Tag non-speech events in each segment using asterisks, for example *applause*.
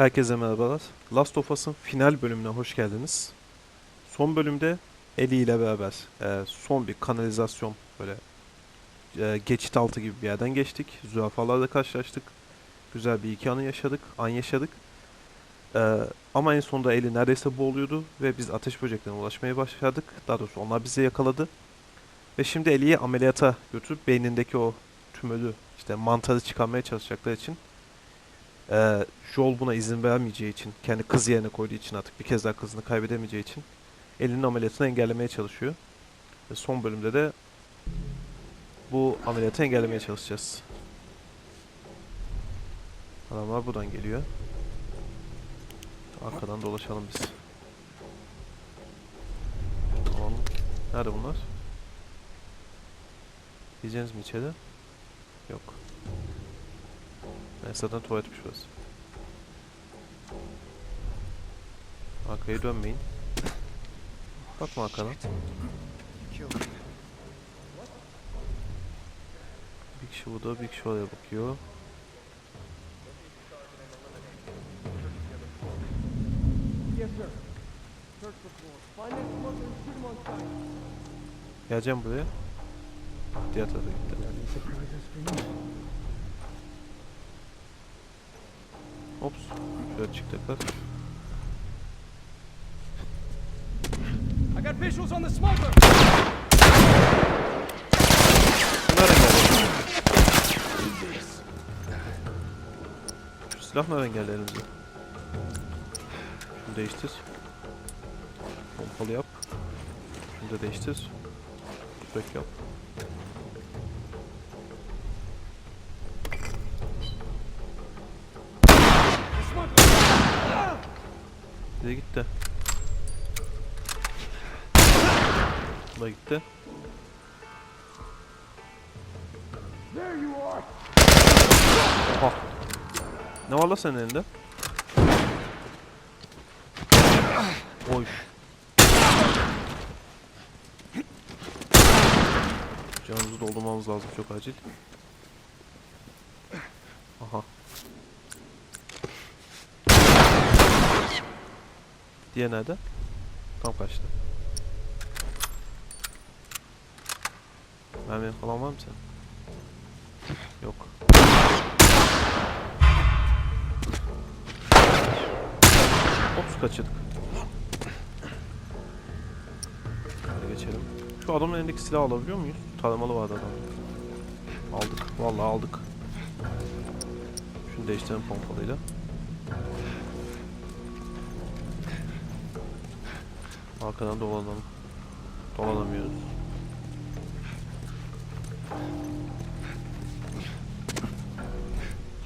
Herkese merhabalar. Last of Us'ın final bölümüne hoş geldiniz. Son bölümde Ellie ile beraber e, son bir kanalizasyon böyle e, geçit altı gibi bir yerden geçtik. Zürafalarla karşılaştık. Güzel bir iki anı yaşadık, an yaşadık. E, ama en sonunda Ellie neredeyse boğuluyordu ve biz ateş böceklerine ulaşmaya başladık. Daha doğrusu onlar bizi yakaladı. Ve şimdi Ellie'yi ameliyata götürüp beynindeki o tümölü işte mantarı çıkarmaya çalışacaklar için ee, Joel buna izin vermeyeceği için, kendi kız yerine koyduğu için artık bir kez daha kızını kaybedemeyeceği için elinin ameliyatını engellemeye çalışıyor. Ve son bölümde de bu ameliyatı engellemeye çalışacağız. Adamlar buradan geliyor. Arkadan dolaşalım biz. Tamam. Nerede bunlar? Diyeceğiniz mi içeri? Yok. Ben zaten tuvaletmiş burası. Arkaya dönmeyin. Bakma arkana. Kişi burada, bir kişi oraya bakıyor. Geleceğim buraya. Diğer tarafa gitti. Ops. Şöyle çık tekrar. I got visuals on the smuggler. Nereden geldi? Şu silah nereden geldi elimize? Şunu değiştir. Pompalı yap. Şunu da değiştir. Tüfek yap. De gitti. Bu da gitti. Oha. Ne var la senin elinde? Oy. Canımızı doldurmamız lazım çok acil. Aha. Diye nerede? Tam kaçtı. Mermi falan var mı senin? Yok. Ops kaçırdık. Hadi geçelim. Şu adamın elindeki silahı alabiliyor muyuz? Taramalı vardı adam. Aldık. Vallahi aldık. Şunu değiştirelim pompalıyla. Arkadan dolanalım. Dolanamıyoruz.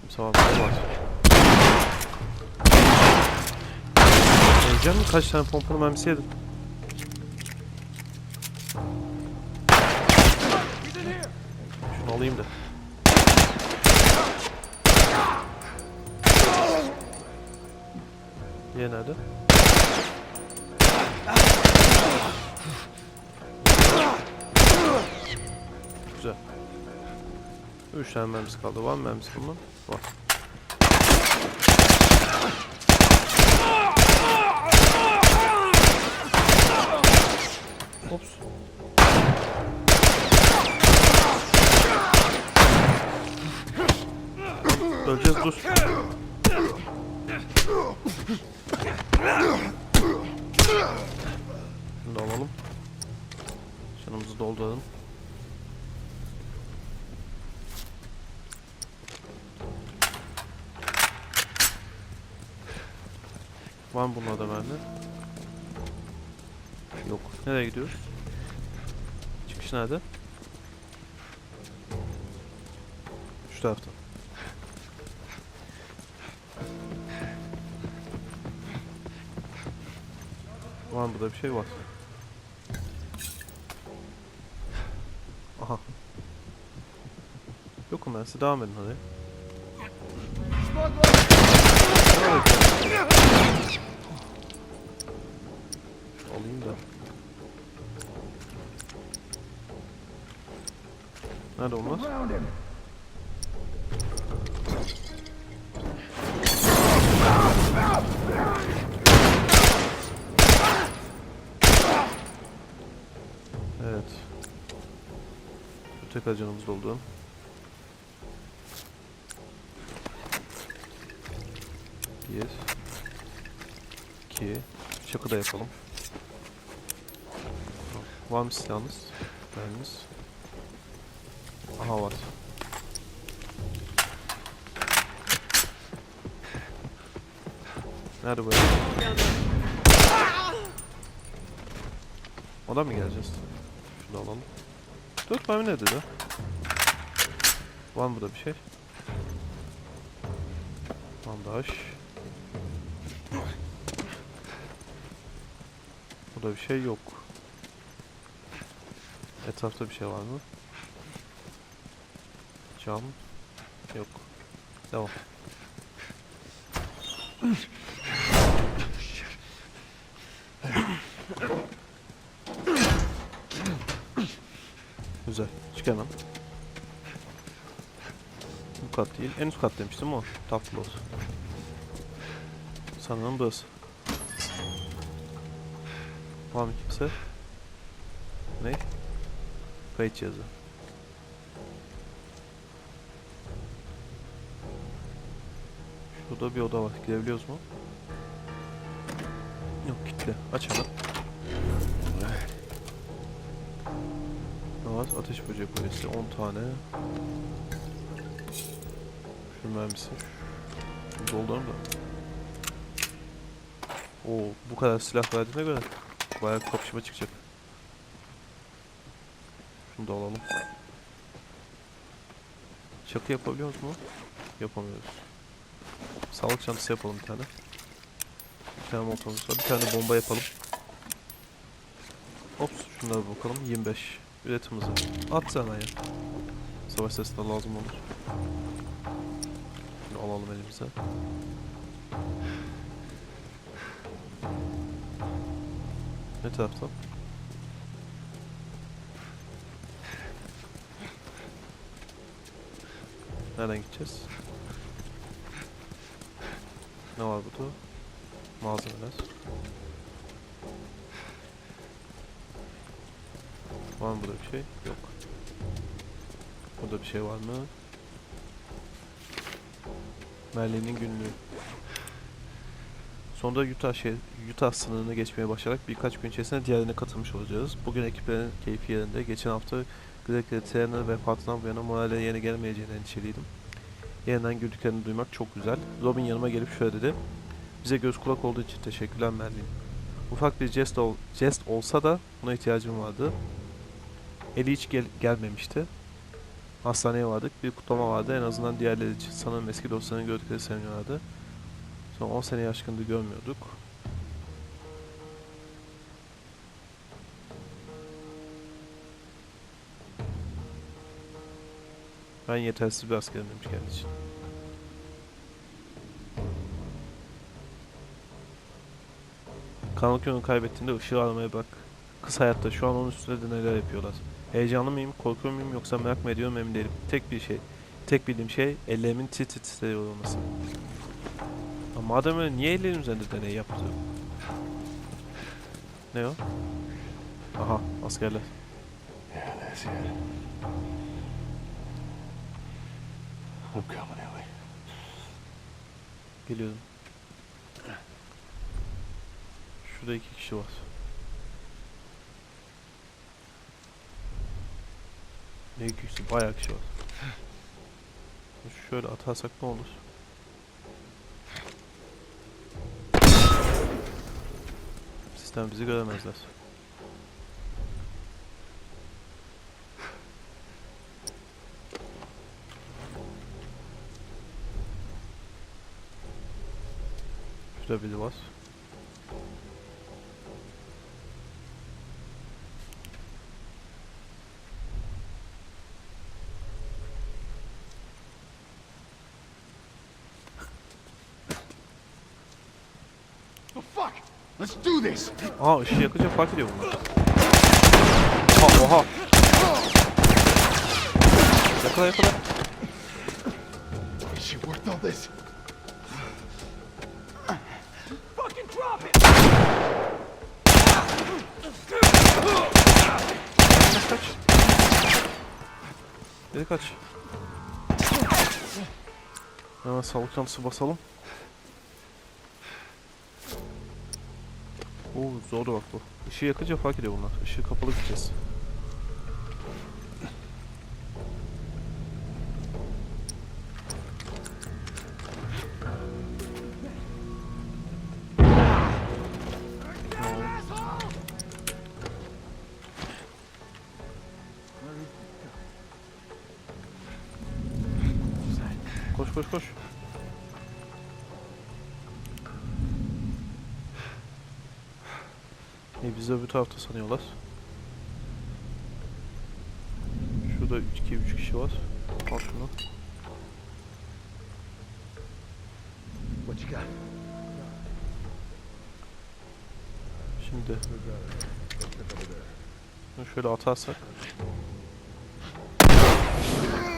Kimse var mı? Var. Heyecan mı? Kaç tane pompalı mermisi here. Şunu alayım da. Diğer nerede? Güzel. Üç tane mermisi kaldı. Var mı mermisi bunun? Var. Ops. Öleceğiz dur. Var mı bunlarda mermi? Yok. Nereye gidiyoruz? Çıkış nerede? Şu taraftan. Var burada bir şey var? Aha. Yokum ben size devam edin hadi. Alayım da. Nerede onlar? Evet. Tekrar canımız doldu. Da yapalım. Var mı silahınız? Merminiz. Aha var. Nerede bu ev? Ona mı geleceğiz? Şunu alalım. Dört mermi ne dedi? Var mı burada bir şey? Bandaj. Burada bir şey yok. Etrafta bir şey var mı? Cam. Yok. Devam. Güzel. Çık hemen. Bu kat değil. En üst kat demiştim o. Top floor. Sanırım burası. Var mı kimse? Ne? Kayıt cihazı. Şurada bir oda var. Girebiliyoruz mu? Yok kilitli. Aç hemen. Ne var? Ateş böcek polisi 10 tane. Şu mermisi. Dolduralım da. Oo, bu kadar silah verdiğine göre bayağı kapışma çıkacak. Şunu da alalım. Çakı yapabiliyoruz mu? Yapamıyoruz. Sağlık çantası yapalım bir tane. Bir tane motorumuz var. Bir tane bomba yapalım. Ops şunlara bakalım. 25. Üretim hızı. At sen ya. Savaş sesinde lazım olur. Şunu alalım elimize. Ne taraftan? Nereden gideceğiz? Ne var burada? Malzemeler. Var mı burada bir şey? Yok. Burada bir şey var mı? Merlin'in günlüğü. Sonunda Utah, şehir, Utah sınırını geçmeye başlayarak birkaç gün içerisinde diğerine katılmış olacağız. Bugün ekiplerin keyfi yerinde. Geçen hafta Greg ve Taylor'ın vefatından bu yana morale yeni gelmeyeceğini endişeliydim. Yeniden güldüklerini duymak çok güzel. Robin yanıma gelip şöyle dedi. Bize göz kulak olduğu için teşekkürler Merlin. Ufak bir jest, ol, jest olsa da buna ihtiyacım vardı. Eli hiç gel- gelmemişti. Hastaneye vardık. Bir kutlama vardı. En azından diğerleri için. Sanırım eski dostlarını gördükleri seviniyorlardı. Son 10 seneyi aşkındı görmüyorduk. Ben yetersiz bir askerim demiş kendi için. Karanlık yönünü kaybettiğinde ışığı aramaya bak. Kız hayatta şu an onun üstünde de neler yapıyorlar. Heyecanlı mıyım, korkuyor muyum yoksa merak mı ediyorum emin değilim. Tek bir şey, tek bildiğim şey ellerimin tit tit titriyor olması. Madem öyle niye ellerin üzerinde deney yaptı? Ne o? Aha askerler. Geliyorum. Şurada iki kişi var. Ne kişi? Bayağı kişi var. Şöyle atarsak ne olur? Sistem bizi göremezler. Şurada biri var. Let's do this. Oh, shit, could you fuck you? Oh, oh, oh. Yakala, yakala. Is she worth all this? Fucking drop it! Kaç. Geri kaç. Hemen sağlık çantası basalım. Oo zor bak bu. Işığı yakınca fark ediyor bunlar. Işığı kapalı gideceğiz. Tarafta sanıyorlar. Şurada 3 2 3 kişi var. Al şunu. Şimdi bunu şöyle atarsak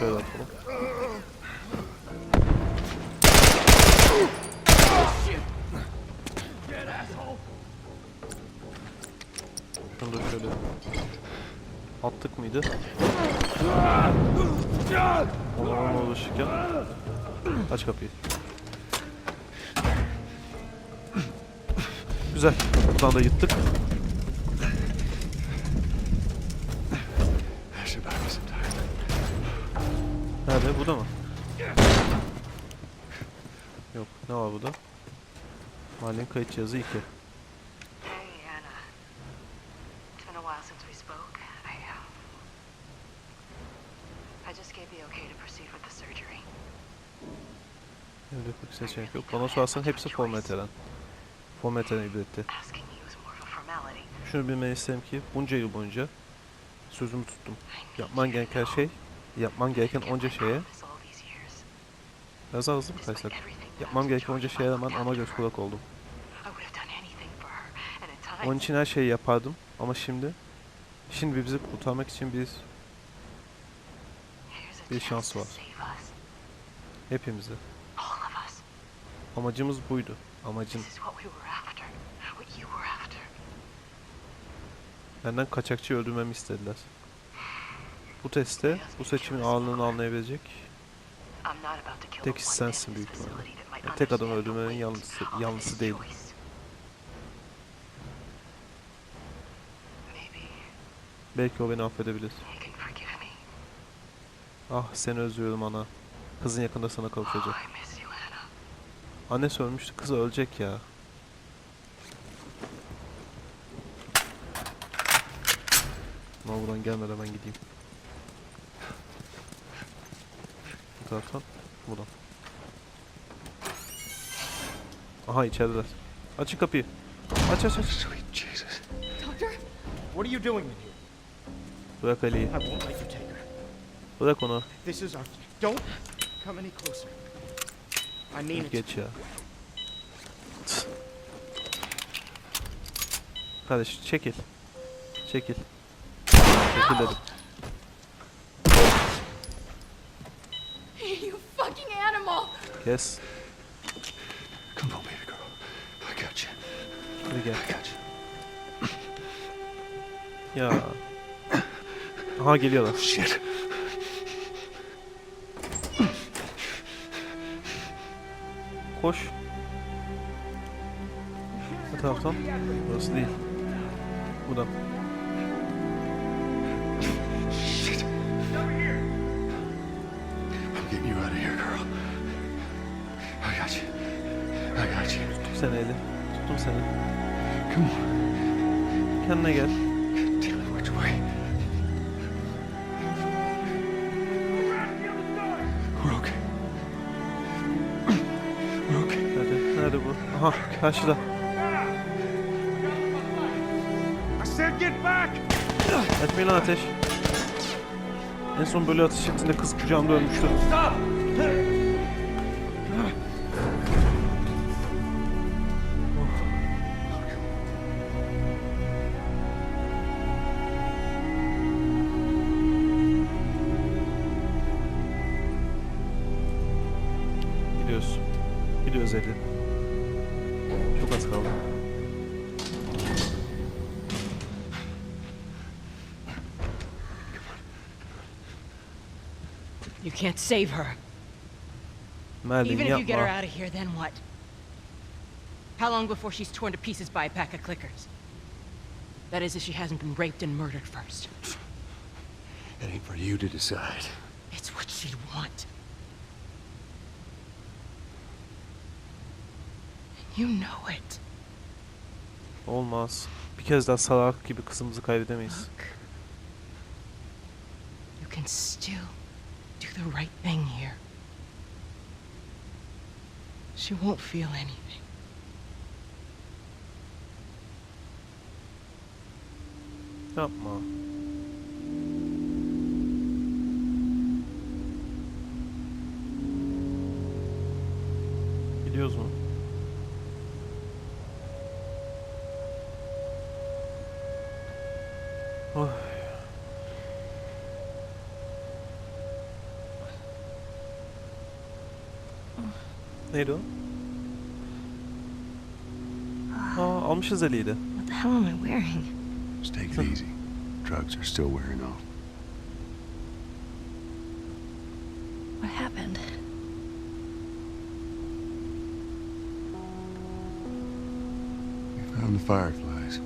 şöyle atalım. Şunu da şöyle attık mıydı? Ona ulaşırken aç kapıyı. Güzel. Buradan da yıttık. Nerede? Bu da mı? Yok. Ne var burada? Mahallenin kayıt cihazı 2. seçenek yok. Bana sorarsan hepsi formateden. Formateden ibaretti. Şunu bilmeni isterim ki bunca yıl boyunca sözümü tuttum. Yapman gereken şey, yapman gereken onca şeye biraz daha hızlı mı kaysak? Yapmam gereken onca şeye rağmen ona göz kulak oldum. Onun için her şeyi yapardım ama şimdi şimdi bizi kurtarmak için bir chance şans var. hepimizi. Amacımız buydu. Amacın benden kaçakçı öldürmemi istediler. Bu testte bu seçimin ağırlığını anlayabilecek Tek sensin büyük ihtimalle. facility that might Ya tek adam öldürmenin yanlısı, yanlısı değil. Belki o beni affedebilir. Ah seni özlüyorum ana. Kızın yakında sana Oh, kavuşacak. Annesi ölmüştü kız ölecek ya. Ama buradan gelmeden ben gideyim. Bu taraftan, buradan. Aha içerideler. Açın kapıyı. Aç aç aç. Sweet Jesus. Doctor? What are you doing in here? Bırak Ali'yi. I won't let you take her. Bırak onu. This is our... Don't come any closer. I mean it. Geç ya. Kardeş çekil. Çekil. Çekil dedim. You fucking animal! Kes. Come on, baby girl. I got you. Hadi gel. I got you. Ya. Aha geliyorlar. Shit. Koş. Bu taraftan. Burası değil. Buradan. Shit. I'm getting you out of here, girl. I got you. I got you. Tuttum seni eli. Tuttum seni. Come on. Kendine gel. Aha karşıda. Etmeyin lan ateş. En son böyle ateş ettiğinde kız kucağımda ölmüştü. Stop! Can't save her. Merlin Even if you get her out of here, then what? How long before she's torn to pieces by a pack of clickers? That is, if she hasn't been raped and murdered first. It ain't for you to decide. It's what she'd want. You know it. Olmaz. Bir kez daha salak gibi kızımızı kaybedemeyiz. Look. You can still do the right thing here. She won't feel anything. Yapma. Gidiyoruz mu? Oh. Neydi o? Aa, almışız Ali'yi de. What the hell am I wearing? Just take it easy. Drugs are still wearing off. What happened? We found the fireflies.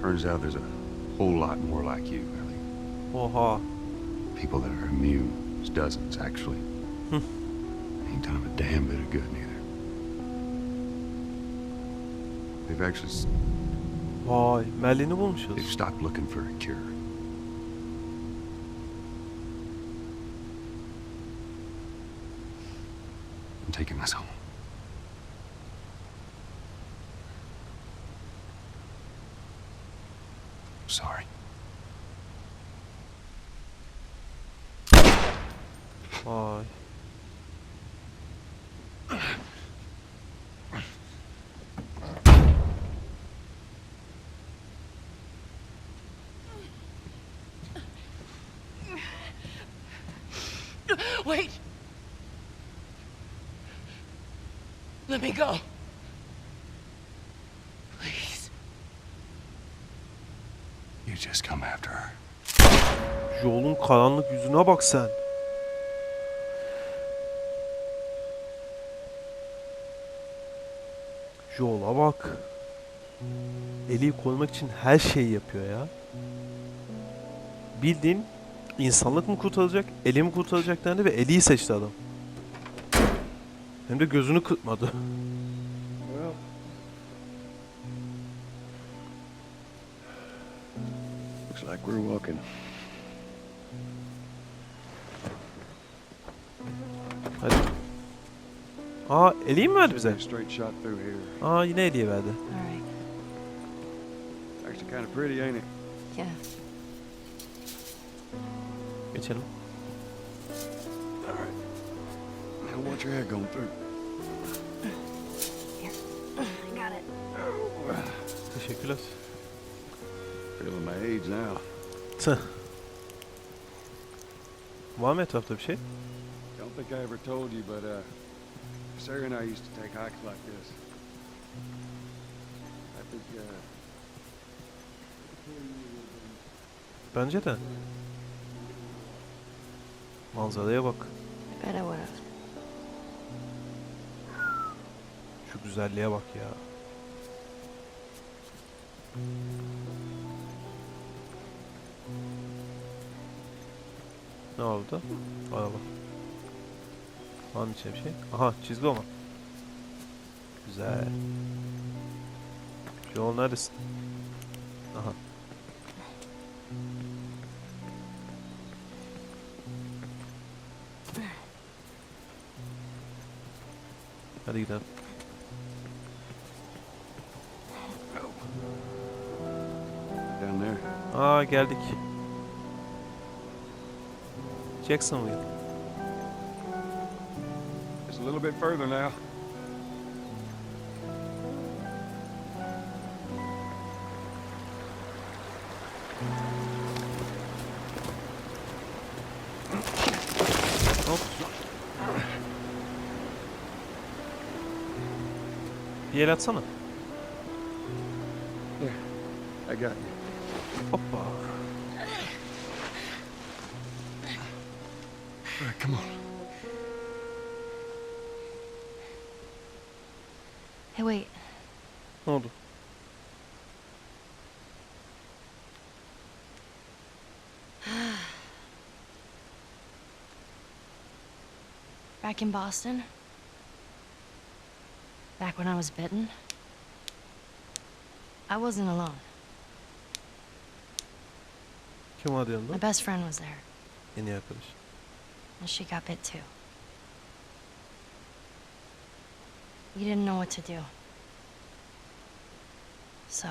Turns out there's a whole lot more like you, Ellie. Oha. People that are immune. There's dozens, actually. Hmm. Ain't done a damn bit of good, neither. They've actually Vay, Merlin'i bulmuşuz. they've stopped looking for a cure. I'm taking this home. Vay. Wait! Let me go. Please. You just come after her. Joel'un karanlık yüzüne bak sen. Joel'a bak. Eli'yi korumak için her şeyi yapıyor ya. Bildiğin insanlık mı kurtaracak, Eli mi kurtaracak dendi ve Eli'yi seçti adam. Hem de gözünü kırpmadı. Looks like we're walking. Aa Eli'yi mi verdi bize? Straight shot through here. Aa yine Eli'ye verdi. All right. It's actually kind of pretty, ain't it? Yeah. Geçelim. All right. Now watch your head going through. I got it. Teşekkürler. Feeling my age now. Tüh. Var mı etrafta bir şey? Don't think I ever told you, but uh, Sarah and I used to take hikes like this. I think uh, Bence de. Manzaraya bak. Have. Şu güzelliğe bak ya. Ne burada? Araba. Var mı içinde bir şey? Aha çizgi roman. Güzel. Joel neredesin? Aha. Hadi gidelim. down there. Aa geldik. Jacksonville. Just a little bit further now. Hop. Bir el atsana. I got you. Back in Boston? Back when I was bitten? I wasn't alone. Kim vardı My best friend was there, En iyi arkadaş. and she got bit too. We didn't know what to do. So.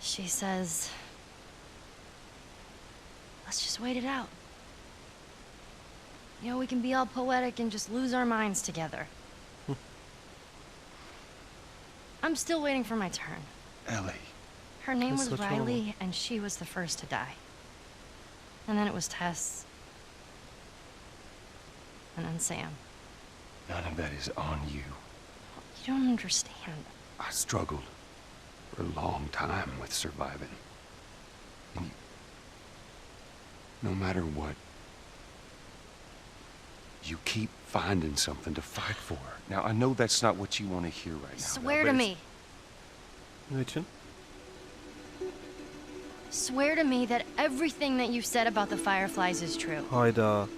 She says. Let's just wait it out. You know, we can be all poetic and just lose our minds together. *laughs* I'm still waiting for my turn. Ellie. Her name That's was what's wrong. Riley, and she was the first to die. And then it was Tess. And then Sam. None of that is on you. You don't understand. I struggled for a long time with surviving. And you, no matter what, you keep finding something to fight for. Now, I know that's not what you want to hear right now. Swear but to me. Ne? Swear to me that everything that you've said about the Fireflies is true. Hayda.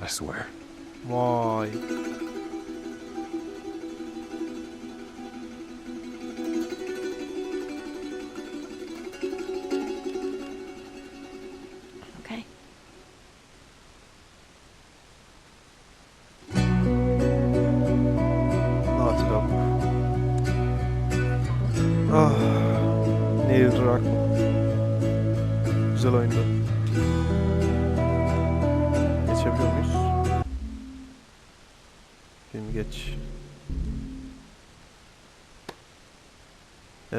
I swear. Vay.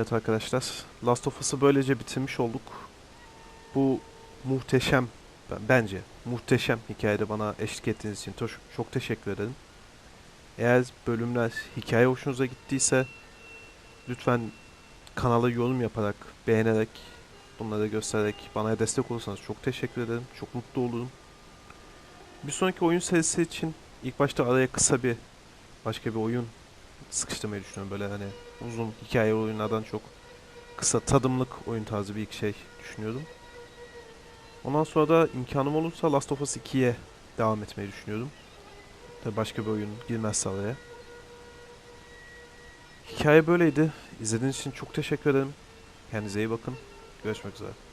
Evet arkadaşlar. Last of Us'ı böylece bitirmiş olduk. Bu muhteşem, ben- bence muhteşem hikayede bana eşlik ettiğiniz için çok teşekkür ederim. Eğer bölümler, hikaye hoşunuza gittiyse lütfen kanala yorum yaparak, beğenerek, bunları göstererek bana destek olursanız çok teşekkür ederim. Çok mutlu olurum. Bir sonraki oyun serisi için ilk başta araya kısa bir başka bir oyun sıkıştırmayı düşünüyorum. Böyle hani uzun hikaye oyunlardan çok kısa tadımlık oyun tarzı bir şey düşünüyorum. Ondan sonra da imkanım olursa Last of Us 2'ye devam etmeyi düşünüyorum. Tabii başka bir oyun girmezse araya. Hikaye böyleydi. İzlediğiniz için çok teşekkür ederim. Kendinize iyi bakın. Görüşmek üzere.